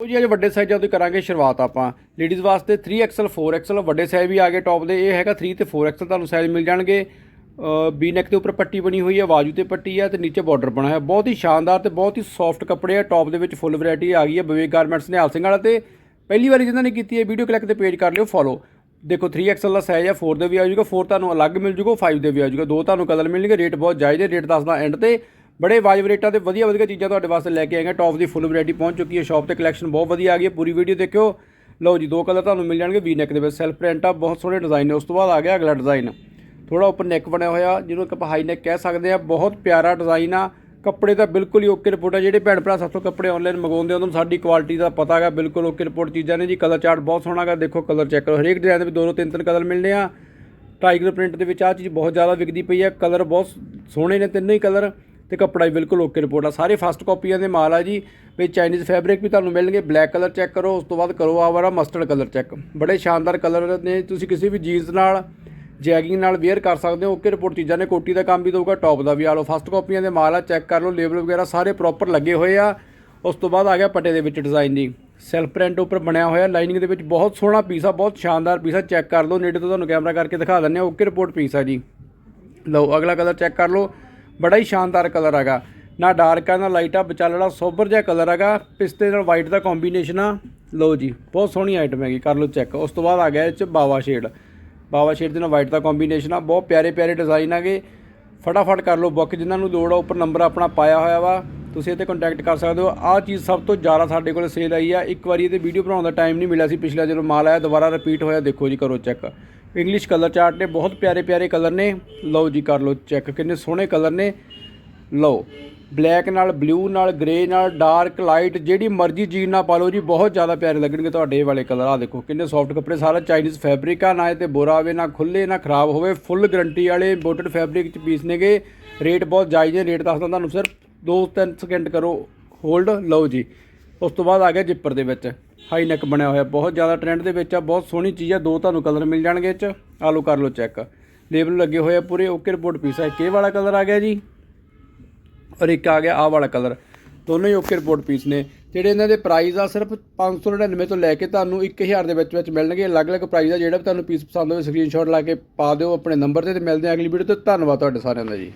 ਉਹ ਜੀ, ਅੱਜ ਵੱਡੇ ਸਾਈਜ਼ਾਂ ਤੋਂ ਕਰਾਂਗੇ ਸ਼ੁਰੂਆਤ ਆਪਾਂ। ਲੇਡੀਜ਼ ਵਾਸਤੇ 3XL 4XL ਵੱਡੇ ਸਾਈਜ਼ ਵੀ ਆ ਗਏ ਟੌਪ ਦੇ। ਇਹ ਹੈਗਾ 3 ਤੇ 4XL ਤੁਹਾਨੂੰ ਸਾਈਜ਼ ਮਿਲ ਜਾਣਗੇ। ਬੀ ਨੈਕ ਦੇ ਉੱਪਰ ਪੱਟੀ ਬਣੀ ਹੋਈ ਹੈ ਬਾਜੂ ਤੇ ਪੱਟੀ ਹੈ ਤੇ ਨੀਚੇ ਬਾਰਡਰ ਬਣਾ ਹੈ ਬਹੁਤ ਹੀ ਸ਼ਾਨਦਾਰ ਤੇ ਬਹੁਤ ਹੀ ਸੌਫਟ ਕੱਪੜੇ ਆ। ਟੌਪ ਦੇ ਵਿੱਚ ਫੁੱਲ ਵੈਰਾਈਟੀ ਆ ਗਈ ਹੈ ਵਿਵੇਕ ਗਾਰਮੈਂਟਸ ਨਿਹਾਲ ਸਿੰਘ ਵਾਲਾ ਤੇ ਪਹਿਲੀ ਵਾਰੀ ਜਿਨ੍ਹਾਂ ਨੇ ਕੀਤੀ ਹੈ ਵੀਡੀਓ ਕਲਿੱਕ ਤੇ ਪੇਜ ਕਰ ਲਿਓ ਫੋਲੋ ਦੇਖੋ 3XL ਦਾ ਸਾਈਜ਼ ਹੈ 4 ਦੇ ਵੀ ਆ ਜਾਊਗਾ 4 ਤੁਹਾਨੂੰ ਅਲੱਗ ਮਿਲ ਜੂਗਾ 5 ਦੇ ਵੀ ਆ ਜਾਊਗਾ। ਦੋ ਤੁਹਾਨੂੰ ਕਲਰ ਮਿਲਣਗੇ ਰੇਟ ਬਹੁਤ ਜਾਇਜ਼ ਹੈ ਰੇਟ ਦੱਸਦਾ ਐਂਡ ਤੇ। ਬੜੇ ਵਾਜਬ ਰੇਟਾਂ ਤੇ ਵਧੀਆ ਵਧੀਆ ਚੀਜ਼ਾਂ ਤੁਹਾਡੇ ਵਾਸਤੇ ਲੈ ਕੇ ਆਏਗਾ ਟੌਪ ਦੀ ਫੁੱਲ ਵੈਰਾਈਟੀ ਪਹੁੰਚ ਚੁੱਕੀ ਹੈ। ਸ਼ਾਪ ਤੇ ਕਲੈਕਸ਼ਨ ਬਹੁਤ ਵਧੀਆ ਆ ਗਈ ਹੈ। ਪੂਰੀ ਵੀਡੀਓ ਦੇਖਿਓ। ਲਓ ਜੀ, ਦੋ ਕਲਰ ਤੁਹਾਨੂੰ ਮਿਲ ਜਾਣਗੇ। ਵੀ ਨੈਕ ਦੇ ਵਿੱਚ ਸੈਲਫ ਪ੍ਰਿੰਟ ਆ, ਬਹੁਤ ਸੋਹਣੇ ਡਿਜ਼ਾਈਨ ਨੇ। ਉਸ ਤੋਂ ਬਾਅਦ ਆ ਗਿਆ ਅਗਲਾ ਡਿਜ਼ਾਈਨ ਥੋੜਾ ਉੱਪਰ ਨੈਕ ਬਣਿਆ ਹੋਇਆ, ਜਿਹਨੂੰ ਇੱਕ ਆਪਾਂ ਹਾਈ ਨੈਕ ਕਹਿ ਸਕਦੇ ਆ ਬਹੁਤ ਪਿਆਰਾ ਡਿਜ਼ਾਈਨ ਆ। ਕੱਪੜੇ ਤਾਂ ਬਿਲਕੁਲ ਹੀ ਓਕੇ ਰਿਪੋਰਟ ਆ। ਜਿਹੜੇ ਭੈਣ ਭਰਾ ਸਾਥੋਂ ਕੱਪੜੇ ਆਨਲਾਈਨ ਮੰਗਵਾਉਂਦੇ ਉਹਨਾਂ ਨੂੰ ਸਾਡੀ ਕੁਆਲਿਟੀ ਦਾ ਪਤਾ ਹੈਗਾ। ਬਿਲਕੁਲ ਓਕੇ ਰਿਪੋਰਟ ਚੀਜ਼ਾਂ ਨੇ ਜੀ। ਕਲਰ ਚਾਰਟ ਬਹੁਤ ਸੋਹਣਾ ਹੈਗਾ। ਦੇਖੋ ਕਲਰ ਚੈੱਕ ਕਰੋ। ਹਰੇਕ ਡਿਜ਼ਾਈਨ ਦੇ ਵਿੱਚ ਦੋ ਦੋ ਤਿੰਨ ਤਿੰਨ ਕਲਰ ਮਿਲਣੇ ਆ। ਟਾਈਗਰ ਪ੍ਰਿੰਟ ਦੇ ਵਿੱਚ ਆ ਚੀਜ਼ ਬਹੁਤ ਜ਼ਿਆਦਾ ਵਿਕਦੀ ਪਈ ਹੈ ਕਲਰ ਬਹੁਤ ਸੋਹਣੇ ਨੇ, ਤਿੰਨੇ ਹੀ ਕਲਰ ਤੇ ਕੱਪੜਾ ਵੀ ਬਿਲਕੁਲ ਓਕੇ ਰਿਪੋਰਟ ਆ। ਸਾਰੇ ਫਸਟ ਕਾਪੀਆਂ ਦੇ ਮਾਲ ਆ ਜੀ। ਵੀ ਚਾਈਨੀਜ਼ ਫੈਬਰਿਕ ਵੀ ਤੁਹਾਨੂੰ ਮਿਲਣਗੇ। ਬਲੈਕ ਕਲਰ ਚੈੱਕ ਕਰੋ, ਉਸ ਤੋਂ ਬਾਅਦ ਕਰੋ ਆ ਵਾਲਾ ਮਸਟਰਡ ਕਲਰ ਚੈੱਕ ਬੜੇ ਸ਼ਾਨਦਾਰ ਕਲਰ ਨੇ। ਤੁਸੀਂ ਕਿਸੇ ਵੀ ਜੀਨਸ ਨਾਲ ਜੈਗਿੰਗ ਨਾਲ ਵੇਅਰ ਕਰ ਸਕਦੇ ਹੋ। ਓਕੇ ਰਿਪੋਰਟ ਚੀਜ਼ਾਂ ਨੇ। ਕੋਟੀ ਦਾ ਕੰਮ ਵੀ ਦਊਗਾ ਟੌਪ ਦਾ ਵੀ ਆ ਲਓ। ਫਸਟ ਕਾਪੀਆਂ ਦੇ ਮਾਲ ਆ ਚੈੱਕ ਕਰ ਲਓ। ਲੇਬਲ ਵਗੈਰਾ ਸਾਰੇ ਪ੍ਰੋਪਰ ਲੱਗੇ ਹੋਏ ਆ। ਉਸ ਤੋਂ ਬਾਅਦ ਆ ਗਿਆ ਪੱਟੇ ਦੇ ਵਿੱਚ ਡਿਜ਼ਾਈਨ ਦੀ। ਸੈਲਫ ਪ੍ਰਿੰਟ ਉੱਪਰ ਬਣਿਆ ਹੋਇਆ। ਲਾਈਨਿੰਗ ਦੇ ਵਿੱਚ ਬਹੁਤ ਸੋਹਣਾ ਪੀਸ ਆ, ਬਹੁਤ ਸ਼ਾਨਦਾਰ ਪੀਸ ਆ। ਚੈੱਕ ਕਰ ਲਓ। ਨੇੜੇ ਤੋਂ ਤੁਹਾਨੂੰ ਕੈਮਰਾ ਕਰਕੇ ਦਿਖਾ ਦਿੰਦੇ ਆ ਓਕੇ ਰਿਪੋਰਟ ਪੀਸ ਆ ਜੀ। ਲਓ, ਅਗਲਾ ਕਲਰ ਚੈੱਕ ਕਰ ਲਓ। ਬੜਾ ਹੀ ਸ਼ਾਨਦਾਰ ਕਲਰ ਹੈਗਾ। ਨਾ ਡਾਰਕ ਆ, ਨਾ ਲਾਈਟ ਆ, ਵਿਚਾਲੜਾ ਸੋਬਰ ਜਿਹਾ ਕਲਰ ਹੈਗਾ। ਪਿਸਤੇ ਨਾਲ ਵਾਈਟ ਦਾ ਕੰਬੀਨੇਸ਼ਨ ਆ। ਲਓ ਜੀ, ਬਹੁਤ ਸੋਹਣੀ ਆਈਟਮ ਹੈਗੀ, ਕਰ ਲਓ ਚੈੱਕ ਉਸ ਤੋਂ ਬਾਅਦ ਆ ਗਿਆ ਇਹ ਚ ਬਾਵਾ ਸ਼ੇਡ ਬਾਵਾ ਸ਼ੇਡ ਦੇ ਨਾਲ ਵਾਈਟ ਦਾ ਕੰਬੀਨੇਸ਼ਨ ਆ। ਬਹੁਤ ਪਿਆਰੇ ਪਿਆਰੇ ਡਿਜ਼ਾਈਨ ਹੈਗੇ। ਫਟਾਫਟ ਕਰ ਲਓ ਬੁੱਕ ਜਿਨ੍ਹਾਂ ਨੂੰ ਲੋੜ ਆ, ਉੱਪਰ ਨੰਬਰ ਆਪਣਾ ਪਾਇਆ ਹੋਇਆ ਵਾ। ਤੁਸੀਂ ਇਹ ਤੇ ਕੰਟੈਕਟ ਕਰ ਸਕਦੇ ਹੋ। ਆਹ ਚੀਜ਼ ਸਭ ਤੋਂ ਜ਼ਿਆਦਾ ਸਾਡੇ ਕੋਲ ਸੇਲ ਆਈ ਆ। ਇੱਕ ਵਾਰੀ ਇਹ ਤੇ ਵੀਡੀਓ ਬਣਾਉਣ ਦਾ ਟਾਈਮ ਨਹੀਂ ਮਿਲਿਆ ਸੀ। ਪਿਛਲਾ ਜਦੋਂ ਮਾਲ ਆਇਆ, ਦੁਬਾਰਾ ਰਿਪੀਟ ਹੋਇਆ, ਦੇਖੋ ਜੀ, ਕਰੋ ਚੈੱਕ ਇੰਗਲਿਸ਼ ਕਲਰ ਚਾਰਟ ਨੇ, ਬਹੁਤ ਪਿਆਰੇ ਪਿਆਰੇ ਕਲਰ ਨੇ। ਲਓ ਜੀ, ਕਰ ਲਓ ਚੈੱਕ ਕਿੰਨੇ ਸੋਹਣੇ ਕਲਰ ਨੇ। ਲਓ ਬਲੈਕ ਨਾਲ ਬਲੂ ਨਾਲ ਗ੍ਰੇ ਨਾਲ ਡਾਰਕ ਲਾਈਟ ਜਿਹੜੀ ਮਰਜ਼ੀ ਜੀਨ ਨਾਲ ਪਾ ਲਓ ਜੀ, ਬਹੁਤ ਜ਼ਿਆਦਾ ਪਿਆਰੇ ਲੱਗਣਗੇ ਤੁਹਾਡੇ ਇਹ ਵਾਲੇ ਕਲਰ ਆ ਦੇਖੋ, ਕਿੰਨੇ ਸੌਫਟ ਕੱਪੜੇ, ਸਾਰਾ ਚਾਈਨੀਜ਼ ਫੈਬਰਿਕ ਆ, ਨਾ ਇਹ ਤੇ ਬੁਰਾ ਹੋਵੇ, ਨਾ ਖੁੱਲੇ ਨਾ ਖਰਾਬ ਹੋਵੇ। ਫੁੱਲ ਗਰੰਟੀ ਵਾਲੇ ਇੰਪੋਰਟਡ ਫੈਬਰਿਕ ਚ ਪੀਸ ਨੇਗੇ। ਰੇਟ ਬਹੁਤ ਜਾਇਜ਼ ਹੈ ਰੇਟ ਦੱਸਦਾ ਤੁਹਾਨੂੰ ਸਿਰਫ 2-3 ਸਕਿੰਟ ਕਰੋ ਹੋਲਡ ਲਓ ਜੀ। ਉਸ ਤੋਂ ਬਾਅਦ ਆ ਗਿਆ ਜਿੱਪਰ ਦੇ ਵਿੱਚ। ਹਾਈ ਨੈਕ ਬਣਿਆ ਹੋਇਆ। ਬਹੁਤ ਜ਼ਿਆਦਾ ਟ੍ਰੈਂਡ ਦੇ ਵਿੱਚ ਆ, ਬਹੁਤ ਸੋਹਣੀ ਚੀਜ਼ ਆ, ਦੋ ਤੁਹਾਨੂੰ ਕਲਰ ਮਿਲ ਜਾਣਗੇ ਇਹ ਚ। ਆ ਲਓ, ਕਰ ਲਓ ਚੈੱਕ ਲੇਬਲ ਲੱਗੇ ਹੋਏ ਆ ਪੂਰੇ ਓਕੇ ਰਿਪੋਰਟ ਪੀਸ ਹੈ ਕੇ ਵਾਲਾ ਕਲਰ ਆ ਗਿਆ ਜੀ, ਔਰ ਇੱਕ ਆ ਗਿਆ ਆਹ ਵਾਲਾ ਕਲਰ ਦੋਨੋਂ ਹੀ ਓਕੇ ਰਿਪੋਰਟ ਪੀਸ ਨੇ। ਜਿਹੜੇ ਇਹਨਾਂ ਦੇ ਪ੍ਰਾਈਸ ਆ, ਸਿਰਫ 599 ਤੋਂ ਲੈ ਕੇ ਤੁਹਾਨੂੰ 1000 ਦੇ ਵਿੱਚ ਵਿੱਚ ਮਿਲਣਗੇ। ਅਲੱਗ-ਅਲੱਗ ਪ੍ਰਾਈਸ ਆ, ਜਿਹੜਾ ਵੀ ਤੁਹਾਨੂੰ ਪੀਸ ਪਸੰਦ ਹੋਵੇ ਸਕਰੀਨਸ਼ਾਟ ਲਾ ਕੇ ਪਾ ਦਿਓ ਆਪਣੇ ਨੰਬਰ ਤੇ ਤੇ ਮਿਲਦੇ ਆ ਅਗਲੀ ਵੀਡੀਓ ਤੇ। ਧੰਨਵਾਦ ਤੁਹਾਡੇ ਸਾਰਿਆਂ ਦਾ ਜੀ।